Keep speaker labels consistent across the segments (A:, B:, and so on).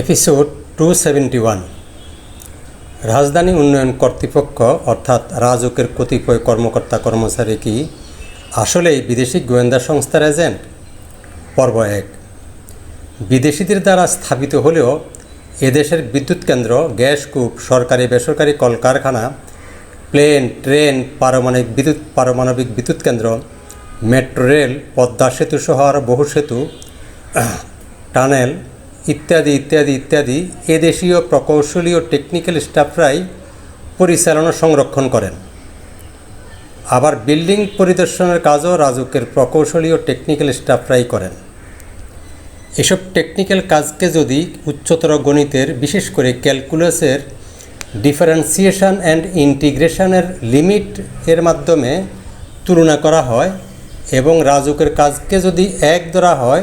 A: Episode two seventy one. রাজধানী উন্নয়ন কর্তৃপক্ষ, অর্থাৎ রাজুকের কতিপয় কর্মকর্তা কর্মচারী কি আসলেই বিদেশি গোয়েন্দা সংস্থার এজেন্ট? পর্ব এক। বিদেশিদের দ্বারা স্থাপিত হলেও এদেশের বিদ্যুৎ কেন্দ্র, গ্যাস কূপ, সরকারি বেসরকারি কলকারখানা, প্লেন, ট্রেন, পারমাণবিক বিদ্যুৎ পারমাণবিক বিদ্যুৎ কেন্দ্র, মেট্রো রেল, পদ্মা সেতু সহ আরও বহু সেতু, টানেল ইত্যাদি ইত্যাদি ইত্যাদি এদেশীয় প্রকৌশলী ও টেকনিক্যাল স্টাফরাই পরিচালনা সংরক্ষণ করেন। আবার বিল্ডিং পরিদর্শনের কাজও রাজুকের প্রকৌশলী ও টেকনিক্যাল স্টাফরাই করেন। এসব টেকনিক্যাল কাজকে যদি উচ্চতর গণিতের, বিশেষ করে ক্যালকুলাসের ডিফারেন্সিয়েশন অ্যান্ড ইন্টিগ্রেশনের লিমিট এর মাধ্যমে তুলনা করা হয় এবং রাজুকের কাজকে যদি এক ধরা হয়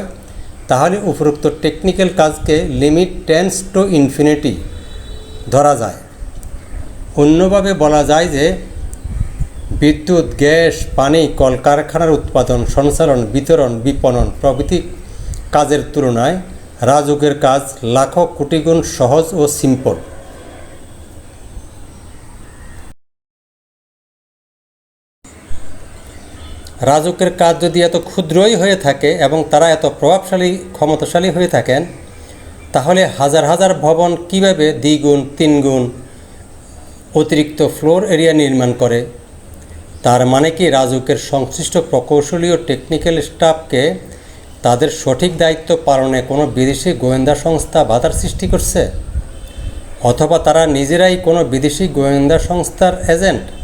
A: তাহলে উপরোক্ত টেকনিক্যাল কাজকে লিমিট টেন্স টু ইনফিনিটি ধরা যায়। অন্যভাবে বলা যায় যে, বিদ্যুৎ, গ্যাস, পানি, কলকারখানার উৎপাদন, সঞ্চালন, বিতরণ, বিপণন প্রভৃতি কাজের তুলনায় রাজুকের কাজ লাখো কোটিগুণ সহজ ও সিম্পল রাজুকের কাজ যদি এত ক্ষুদ্রই হয়ে থাকে এবং তারা এত প্রভাবশালী, ক্ষমতাশালী হয়ে থাকেন, তাহলে হাজার হাজার ভবন কীভাবে দ্বিগুণ, তিনগুণ অতিরিক্ত ফ্লোর এরিয়া নির্মাণ করে? তার মানে কি রাজুকের সংশ্লিষ্ট প্রকৌশলী ও টেকনিক্যাল স্টাফকে তাদের সঠিক দায়িত্ব পালনে কোনো বিদেশি গোয়েন্দা সংস্থা বাধার সৃষ্টি করছে? অথবা তারা নিজেরাই কোনো বিদেশি গোয়েন্দা সংস্থার এজেন্ট?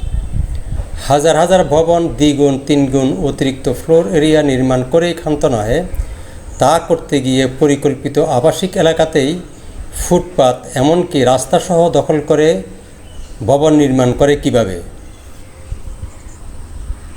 A: হাজার হাজার ভবন, দ্বিগুণ, তিনগুণ অতিরিক্ত ফ্লোর এরিয়া নির্মাণ করে ক্ষান্ত নহে। তা করতে গিয়ে পরিকল্পিত আবাসিক এলাকাতেই ফুটপাত, এমনকি রাস্তাসহ দখল করে ভবন নির্মাণ করে কীভাবে?